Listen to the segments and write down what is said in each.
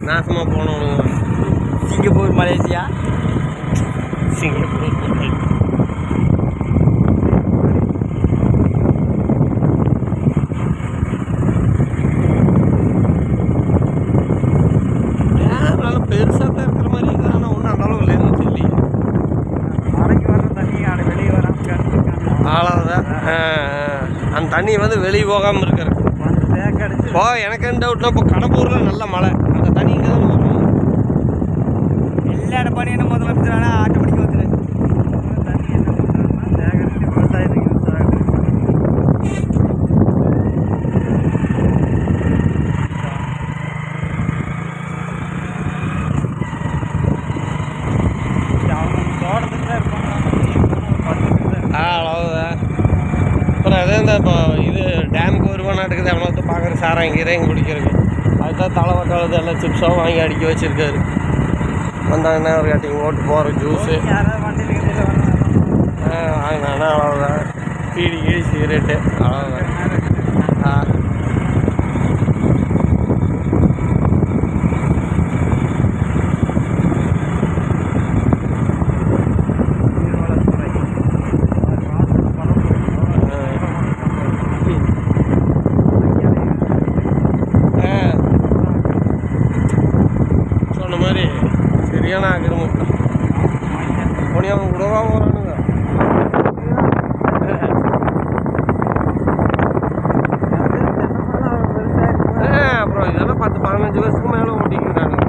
நாசமாக போனவனுங்க Singapore Malaysia? Singapore பெருசாக தான் இருக்கிற மாதிரி இருக்குது ஆனால் ஒன்றும் அந்த லென்த் இல்லையே மலைக்கு வர தண்ணி ஆடு வெளியே வராமல் அவ்வளோதான். அந்த தண்ணி வந்து வெளியே போகாமல் இருக்கிறது. இப்போ எனக்கு என்ன டவுட்னா இப்போ கடம்பூரில் நல்ல மழை அந்த தண்ணி இங்கே தான் வரும் எல்லா இடப்பாடி என்ன முதலமைச்சர் ஆனால் ஆட்டோமேட்டிக் வந்துடு தண்ணி என்ன பண்ணுறாங்கன்னா சேகரித்து விவசாயத்துக்கு யூஸ் ஆகுது அவங்க தோட்டத்துக்கு தான் இருப்பாங்க பக்கத்துக்கு தான் ஆ அவ்வளோதான் அப்புறம் அதே இந்த இப்போ இது டேமுக்கு வருவா நாட்டுக்குது அவனை வந்து பார்க்குற சாராயம் கீரையும் குடிக்கிறதுக்கு. அதுதான் தலை வக்காலது எல்லாம் சிப்ஸாகவும் வாங்கி அடிக்க வச்சுருக்காரு. வந்தாங்கன்னா ஒரு கட்டிங் ஓட்டு போகிற ஜூஸு யாராவது அவ்வளோதான் பீடி கீடி சிகரெட்டு அவ்வளோதான் ஆ. சொன்ன மாதிரி சரியான ஆக்கிரமம் பொனியாமல் கூடவா போகிறானுங்க அப்புறம் இதெல்லாம் பத்து பதினஞ்சு வருஷத்துக்கு மேலே ஓட்டிக்கிறானுங்க.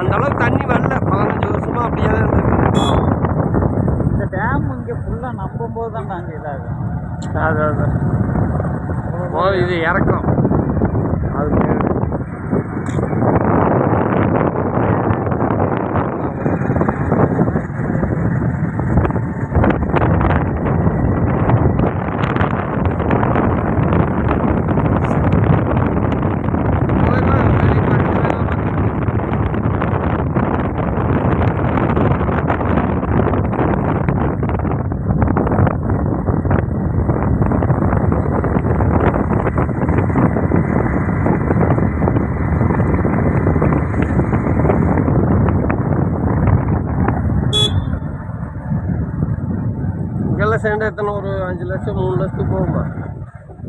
அந்த அளவுக்கு தண்ணி வரல. பதினஞ்சு வருஷமா அப்படியே தான் இருந்திருக்கு. இந்த டேம் இங்கே ஃபுல்லாக நம்பும் போது தான் நாங்கள் இதாகும் அது. அது இது இறக்கம். அது மேல. போயிடலாம், வெளிய பக்கத்துல எல்லாம் வந்துருக்கு. இங்கெல்லாம் சேர்ந்து எத்தனை ஒரு அஞ்சு லட்சம் மூணு லட்சத்துக்கு போகுமா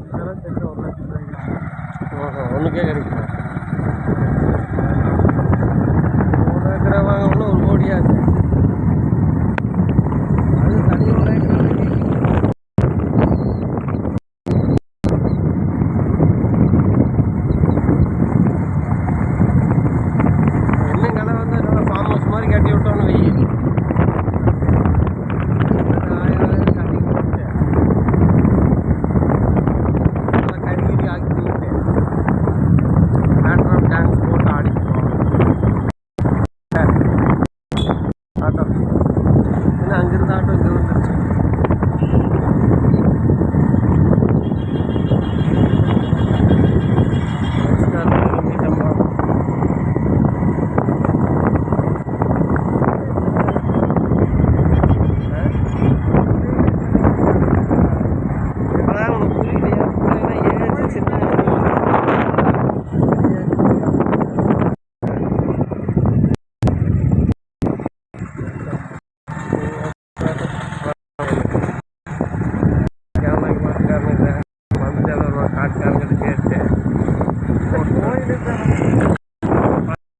இதெல்லாம் தெரிஞ்ச ஒரு லட்சம் ரூபாய்க்கு ஒன்றுக்கே கிடைக்குமா